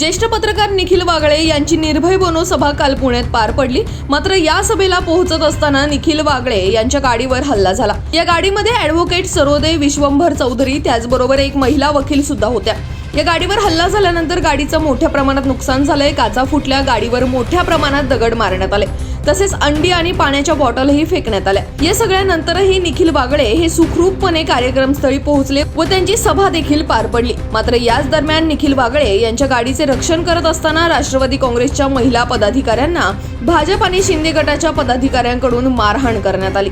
ज्येष्ठ पत्रकार निखिल वागळे यांची निर्भय बोनो सभा काल पुण्यात पार पडली. मात्र या सभेला पोहोचत असताना निखिल वागळे यांच्या गाडीवर हल्ला झाला. या गाडीमध्ये ॲडव्होकेट सरोदे विश्वंभर चौधरी त्याचबरोबर एक महिला वकील सुद्धा होत्या. या गाडीवर हल्ला झाल्यानंतर गाडीचं मोठ्या प्रमाणात नुकसान झालंय. काचा फुटल्या गाडीवर मोठ्या प्रमाणात दगड मारण्यात आले. तसेच अंडी आणि पाण्याच्या बॉटलही फेकण्यात आल्या. या सगळ्यानंतरही निखिल बागडे हे सुखरूपपणे कार्यक्रमस्थळी पोहोचले व त्यांची सभा देखील पार पडली. मात्र याच दरम्यान निखिल बागडे यांच्या गाडीचे रक्षण करत असताना राष्ट्रवादी काँग्रेसच्या महिला पदाधिकाऱ्यांना भाजप आणि शिंदे गटाच्या पदाधिकाऱ्यांकडून मारहाण करण्यात आली.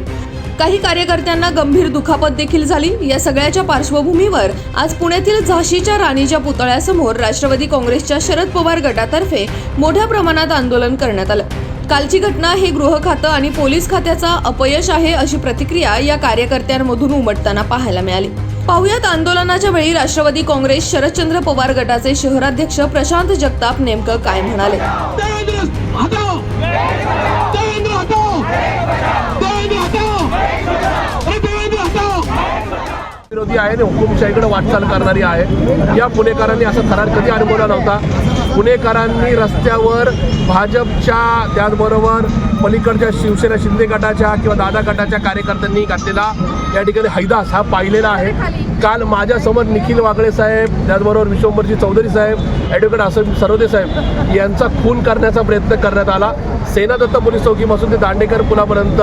काही कार्यकर्त्यांना गंभीर दुखापत देखील झाली. या सगळ्याच्या पार्श्वभूमीवर आज पुण्यातील झाशीच्या राणीच्या पुतळ्यासमोर राष्ट्रवादी काँग्रेसच्या शरद पवार गटातर्फे मोठ्या प्रमाणात आंदोलन करण्यात आलं. कालची घटना हे गृह खातं आणि पोलीस खात्याचा अपयश आहे अशी प्रतिक्रिया या कार्यकर्त्यांमधून उमटताना पाहायला मिळाली. पाहुयात आंदोलनाच्या वेळी राष्ट्रवादी काँग्रेस शरदचंद्र पवार गटाचे शहराध्यक्ष प्रशांत जगताप नेमकं काय म्हणाले? विरोधी आहे आणि हुकुमशाहीकडे वाटचाल करणारी आहे. या पुणेकरांनी असा थरार कधी अनुभवला नव्हता? पुणेकरांनी रस्त्यावर भाजपच्या त्याचबरोबर पलीकडच्या शिवसेना शिंदे गटाच्या किंवा दादा गटाच्या कार्यकर्त्यांनी घातलेला या ठिकाणी हैदास हा पाहिलेला आहे. काल माझ्यासमोर निखिल वागळे साहेब त्याचबरोबर विश्वंभरजी चौधरी साहेब ॲडव्होकेट असं सरोदे साहेब यांचा खून करण्याचा प्रयत्न करण्यात आला. सेनादत्त पोलीस चौकीपासून ते दांडेकर पुलापर्यंत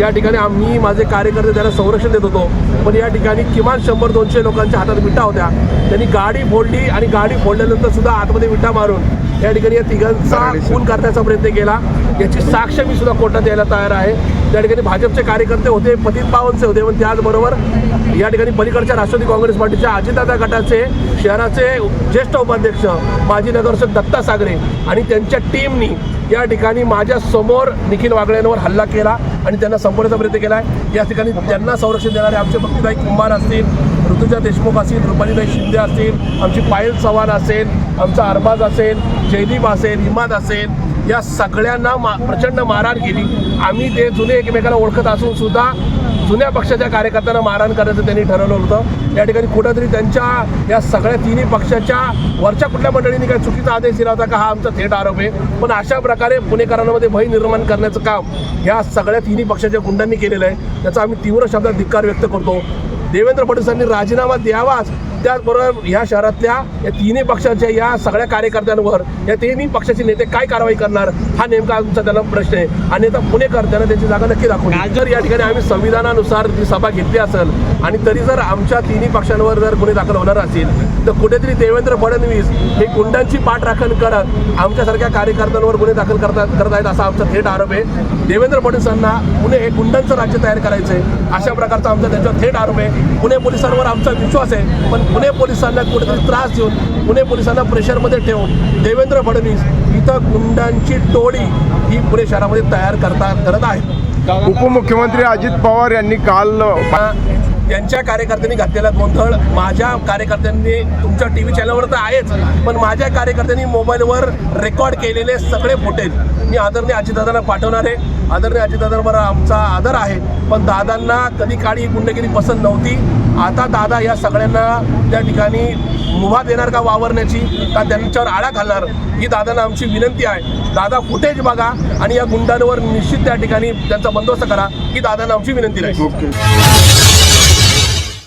या ठिकाणी आम्ही माझे कार्यकर्ते त्यांना संरक्षण देत होतो. पण या ठिकाणी किमान शंभर दोनशे लोकांच्या हातात विटा होत्या. त्यांनी गाडी फोडली आणि गाडी फोडल्यानंतर सुद्धा आतमध्ये विटा मारून या ठिकाणी या तिघांचा खून करण्याचा प्रयत्न केला. याची साक्ष मी सुद्धा कोर्टात यायला तयार आहे. त्या ठिकाणी भाजपचे कार्यकर्ते होते पतित पावनचे होते पण त्याचबरोबर या ठिकाणी पलीकडच्या राष्ट्रवादी काँग्रेस पार्टीच्या अजितदादा गटाचे शहराचे ज्येष्ठ उपाध्यक्ष माजी नगरसेवक दत्ता सागरे आणि त्यांच्या टीमनी या ठिकाणी माझ्यासमोर निखिल वागळ्यांवर हल्ला केला आणि त्यांना संपवण्याचा प्रयत्न केला आहे. या ठिकाणी त्यांना संरक्षण देणारे आमचे भक्तीदाई कुंभार असतील ऋतुजा देशमुख असतील रुपालीताई शिंदे असतील आमची पायल चव्हाण असेल आमचा अरबाज असेल जयदीप असेल इमाद असेल या सगळ्यांना मा प्रचंड मारहाण केली. आम्ही ते जुने एकमेकाला ओळखत असून सुद्धा जुन्या पक्षाच्या कार्यकर्त्यांना मारहाण करायचं त्यांनी ठरवलं होतं. या ठिकाणी कुठंतरी त्यांच्या या सगळ्या तिन्ही पक्षाच्या वरच्या कुठल्या मंडळींनी काही चुकीचा आदेश दिला होता का हा आमचा थेट आरोप आहे. पण अशा प्रकारे पुणेकरांमध्ये भय निर्माण करण्याचं काम या सगळ्या तिन्ही पक्षाच्या गुंडांनी केलेलं आहे. त्याचा आम्ही तीव्र शब्दात धिक्कार व्यक्त करतो. देवेंद्र फडणवीसांनी राजीनामा द्यावाच. त्याचबरोबर ह्या शहरातल्या या तिन्ही पक्षाच्या या सगळ्या कार्यकर्त्यांवर या तिन्ही पक्षाचे नेते काय कारवाई करणार? हा नेमका आमचा त्यांना प्रश्न आहे. आणि आता पुणेकर त्यांना त्यांची जागा नक्की दाखवली जर या ठिकाणी आम्ही संविधानानुसार जी सभा घेतली असेल आणि तरी जर आमच्या तिन्ही पक्षांवर जर गुन्हे दाखल होणार असतील तर कुठेतरी देवेंद्र फडणवीस हे गुंडांची पाठराखण करत आमच्यासारख्या कार्यकर्त्यांवर गुन्हे दाखल करतात करत आहेत असा आमचा थेट आरोप आहे. देवेंद्र फडणवीसांना पुणे हे गुंडांचं राज्य तयार करायचं आहे अशा प्रकारचा आमचा त्यांच्यावर थेट आरोप आहे. पुणे पोलिसांवर आमचा विश्वास आहे पण पुणे पोलिसांना कुठेतरी त्रास देऊन पुणे पोलिसांना प्रेशरमध्ये ठेवून देवेंद्र फडणवीस इथं गुंडांची टोळी ही पुणे शहरामध्ये तयार करता करत आहेत. उपमुख्यमंत्री अजित पवार यांनी काल त्यांच्या कार्यकर्त्यांनी घातलेला गोंधळ माझ्या कार्यकर्त्यांनी तुमच्या टी व्ही चॅनलवर तर आहेच पण माझ्या कार्यकर्त्यांनी मोबाईलवर रेकॉर्ड केलेले सगळे फुटेज मी आदरणीय अजितदादांना पाठवणार आहे. आदरणीय अजितदादांवर आमचा आदर आहे पण दादांना कधी काळी ही गुंडगिरी पसंत नव्हती. आता दादा या सगळ्यांना त्या ठिकाणी मुभा देणार का वावरण्याची? का त्यांच्यावर आळा घालणार? ही दादांना आमची विनंती आहे. दादा फुटेज बघा आणि या गुंडांवर निश्चित त्या ठिकाणी त्यांचा बंदोबस्त करा ही दादांना आमची विनंती आहे ओके